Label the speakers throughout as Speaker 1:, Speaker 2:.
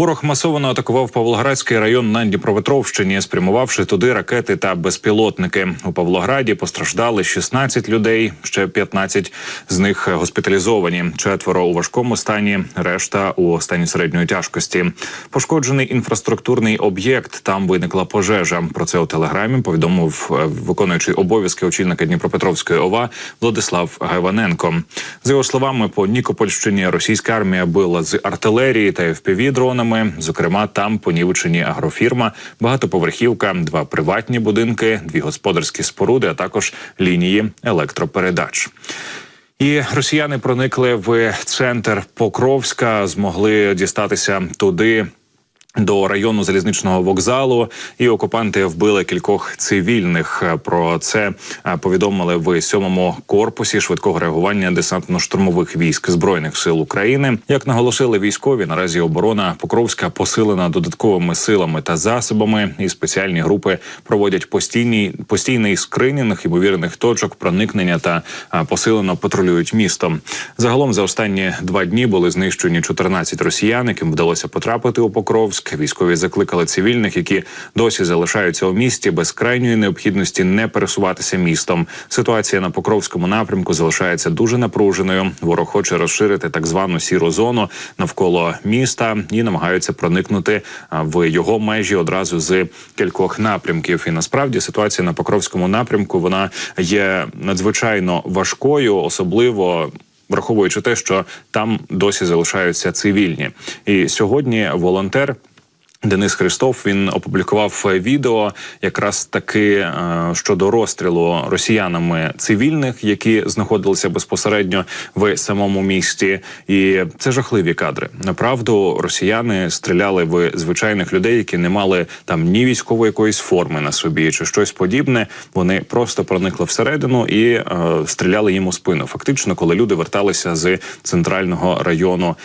Speaker 1: Ворог масово атакував Павлоградський район на Дніпропетровщині, спрямувавши туди ракети та безпілотники. У Павлограді постраждали 16 людей, ще 15 з них госпіталізовані. Четверо у важкому стані, решта у стані середньої тяжкості. Пошкоджений інфраструктурний об'єкт. Там виникла пожежа. Про це у телеграмі повідомив е, виконуючий обов'язки очільника Дніпропетровської ОВА Владислав Гайваненко. За його словами, по Нікопольщині російська армія била з артилерії та fpv дронами. Зокрема, там понівечені агрофірма, багатоповерхівка, два приватні будинки, дві господарські споруди, а також лінії електропередач. І росіяни проникли в центр Покровська, змогли дістатися туди. До району залізничного вокзалу і окупанти вбили кількох цивільних. Про це е, повідомили в сьомому корпусі швидкого реагування десантно-штурмових військ збройних сил України. Як наголосили військові, наразі оборона Покровська посилена додатковими силами та засобами, і спеціальні групи проводять постійний постійний скринінг ймовірних точок проникнення та е, посилено патрулюють містом. Загалом за останні два дні були знищені 14 росіян, яким вдалося потрапити у Покровськ. Військові закликали цивільних, які досі залишаються у місті без крайньої необхідності не пересуватися містом. Ситуація на Покровському напрямку залишається дуже напруженою. Ворог хоче розширити так звану сіру зону навколо міста і намагаються проникнути в його межі одразу з кількох напрямків. І насправді ситуація на Покровському напрямку вона є надзвичайно важкою, особливо враховуючи те, що там досі залишаються цивільні. І сьогодні волонтер. Денис Христов він опублікував відео якраз таки е, щодо розстрілу росіянами цивільних, які знаходилися безпосередньо в самому місті, і це жахливі кадри. Направду росіяни стріляли в звичайних людей, які не мали там ні військової якоїсь форми на собі, чи щось подібне. Вони просто проникли всередину і е, стріляли їм у спину. Фактично, коли люди верталися з центрального району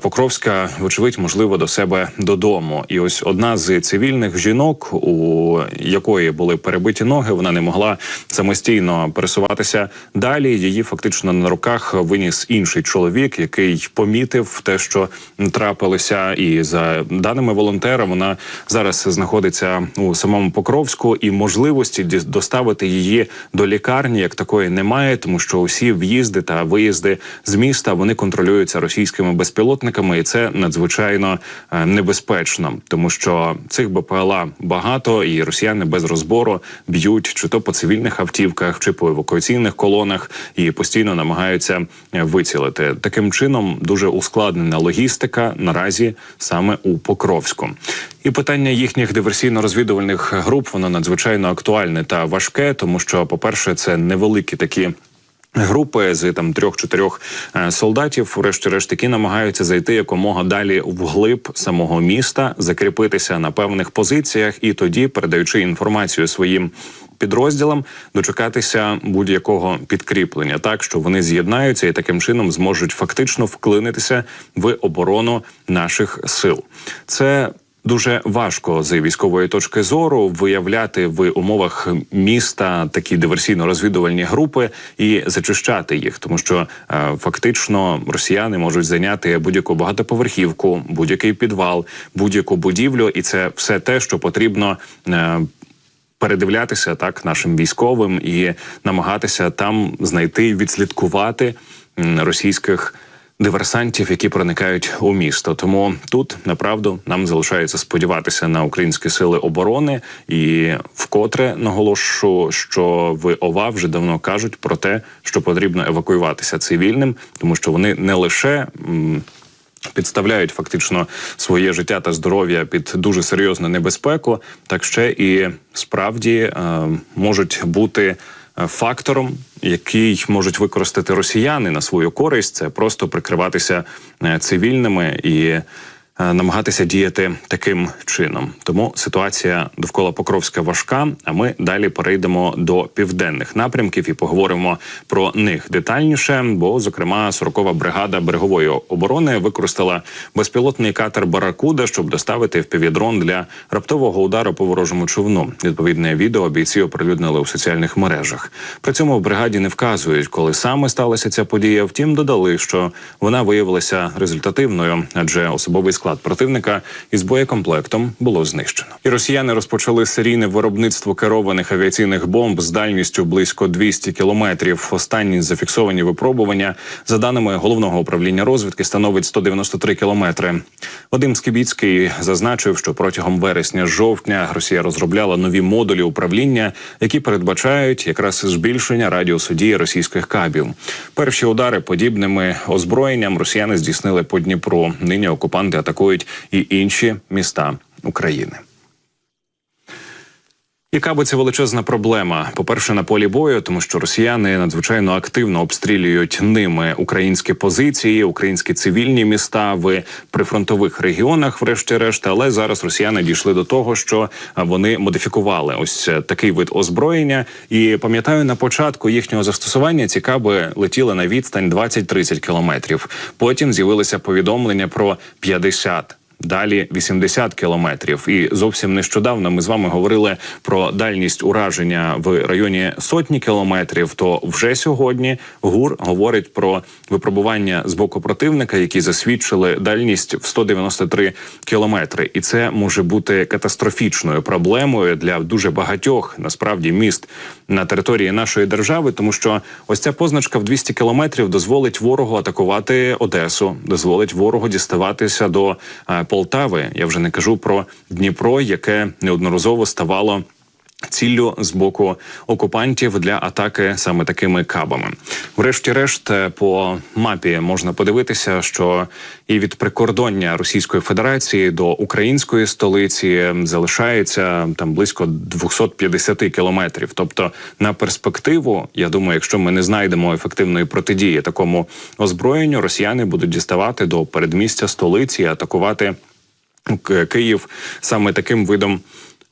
Speaker 1: Покровська, вочевидь, можливо, до себе додому і ось одна з цивільних жінок, у якої були перебиті ноги, вона не могла самостійно пересуватися далі. Її фактично на руках виніс інший чоловік, який помітив те, що трапилося, і за даними волонтера, вона зараз знаходиться у самому Покровську, і можливості доставити її до лікарні як такої немає, тому що усі в'їзди та виїзди з міста вони контролюються російськими безпілотниками, і це надзвичайно е, небезпечно тому що цих БПЛА багато, і росіяни без розбору б'ють чи то по цивільних автівках, чи по евакуаційних колонах, і постійно намагаються вицілити. Таким чином дуже ускладнена логістика наразі саме у Покровську. І питання їхніх диверсійно-розвідувальних груп воно надзвичайно актуальне та важке, тому що, по перше, це невеликі такі. Групи з там трьох-чотирьох е, солдатів, врешті-решт, які намагаються зайти якомога далі вглиб самого міста, закріпитися на певних позиціях, і тоді, передаючи інформацію своїм підрозділам, дочекатися будь-якого підкріплення, так що вони з'єднаються і таким чином зможуть фактично вклинитися в оборону наших сил. Це Дуже важко з військової точки зору виявляти в умовах міста такі диверсійно-розвідувальні групи і зачищати їх, тому що е, фактично росіяни можуть зайняти будь-яку багатоповерхівку, будь-який підвал, будь-яку будівлю, і це все те, що потрібно. Е, Передивлятися так нашим військовим і намагатися там знайти відслідкувати російських диверсантів, які проникають у місто. Тому тут направду нам залишається сподіватися на українські сили оборони, і вкотре наголошу, що в ОВА вже давно кажуть про те, що потрібно евакуюватися цивільним, тому що вони не лише. Підставляють фактично своє життя та здоров'я під дуже серйозну небезпеку, так ще і справді е, можуть бути фактором, який можуть використати росіяни на свою користь, це просто прикриватися е, цивільними і Е, намагатися діяти таким чином. Тому ситуація довкола Покровська важка. А ми далі перейдемо до південних напрямків і поговоримо про них детальніше. Бо, зокрема, 40-ва бригада берегової оборони використала безпілотний катер Баракуда, щоб доставити впівдрон для раптового удару по ворожому човну. Відповідне відео бійці оприлюднили у соціальних мережах. При цьому в бригаді не вказують, коли саме сталася ця подія. Втім, додали, що вона виявилася результативною, адже особовий склад склад противника із боєкомплектом було знищено. І росіяни розпочали серійне виробництво керованих авіаційних бомб з дальністю близько 200 кілометрів. Останні зафіксовані випробування за даними головного управління розвідки становить 193 кілометри. Вадим Скібіцький зазначив, що протягом вересня-жовтня Росія розробляла нові модулі управління, які передбачають якраз збільшення радіусу дії російських кабів. Перші удари подібними озброєнням росіяни здійснили по Дніпру. Нині окупанти атакують і інші міста України. Яка би це величезна проблема? По перше, на полі бою, тому що росіяни надзвичайно активно обстрілюють ними українські позиції, українські цивільні міста в прифронтових регіонах, врешті-решт. Але зараз росіяни дійшли до того, що вони модифікували ось такий вид озброєння. І пам'ятаю, на початку їхнього застосування ці каби летіли на відстань 20-30 кілометрів. Потім з'явилися повідомлення про 50 Далі 80 кілометрів, і зовсім нещодавно ми з вами говорили про дальність ураження в районі сотні кілометрів. То вже сьогодні ГУР говорить про випробування з боку противника, які засвідчили дальність в 193 кілометри, і це може бути катастрофічною проблемою для дуже багатьох насправді міст на території нашої держави, тому що ось ця позначка в 200 кілометрів дозволить ворогу атакувати Одесу, дозволить ворогу діставатися до е, Полтави. Я вже не кажу про Дніпро, яке неодноразово ставало. Ціллю з боку окупантів для атаки саме такими кабами, врешті-решт, е, по мапі можна подивитися, що і від прикордоння Російської Федерації до української столиці залишається там близько 250 кілометрів. Тобто, на перспективу, я думаю, якщо ми не знайдемо ефективної протидії такому озброєнню, росіяни будуть діставати до передмістя столиці, атакувати Київ саме таким видом.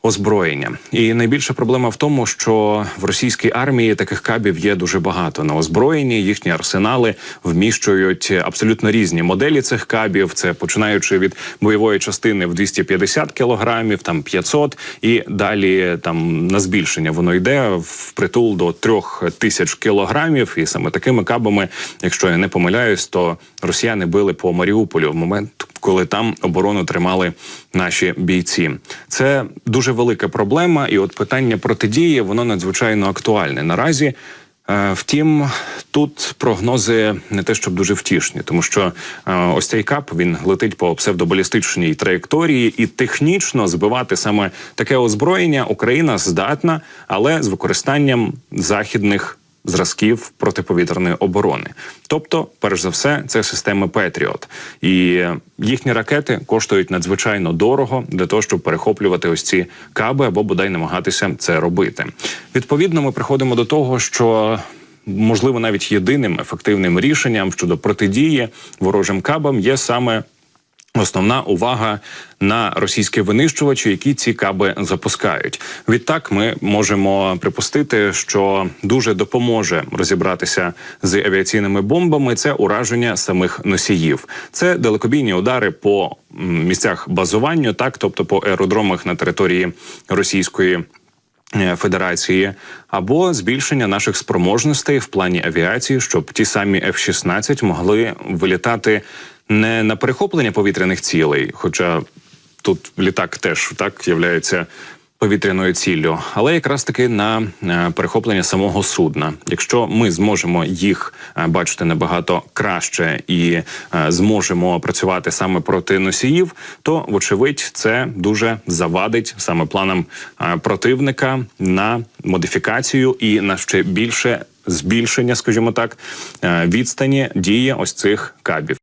Speaker 1: Озброєння і найбільша проблема в тому, що в російській армії таких кабів є дуже багато на озброєнні. Їхні арсенали вміщують абсолютно різні моделі цих кабів. Це починаючи від бойової частини в 250 кілограмів, там 500, і далі там на збільшення воно йде в притул до трьох тисяч кілограмів. І саме такими кабами, якщо я не помиляюсь, то росіяни били по Маріуполю в момент, коли там оборону тримали наші бійці. Це дуже велика проблема, і от питання протидії воно надзвичайно актуальне наразі. Е, Втім, тут прогнози не те, щоб дуже втішні, тому що е, ось цей кап він летить по псевдобалістичній траєкторії, і технічно збивати саме таке озброєння Україна здатна, але з використанням західних зразків протиповітряної оборони. Тобто, перш за все, це системи Петріот, і їхні ракети коштують надзвичайно дорого для того, щоб перехоплювати ось ці каби або бодай намагатися це робити. Відповідно, ми приходимо до того, що можливо навіть єдиним ефективним рішенням щодо протидії ворожим кабам є саме. Основна увага на російські винищувачі, які ці каби запускають. Відтак, ми можемо припустити, що дуже допоможе розібратися з авіаційними бомбами. Це ураження самих носіїв. Це далекобійні удари по місцях базування, так тобто по аеродромах на території Російської. е, Федерації або збільшення наших спроможностей в плані авіації, щоб ті самі F-16 могли вилітати не на перехоплення повітряних цілей, хоча тут літак теж так являється повітряною ціллю, але якраз таки на е, перехоплення самого судна. Якщо ми зможемо їх е, бачити набагато краще і е, зможемо працювати саме проти носіїв, то вочевидь це дуже завадить саме планам противника на модифікацію і на ще більше збільшення, скажімо так, відстані дії ось цих кабів.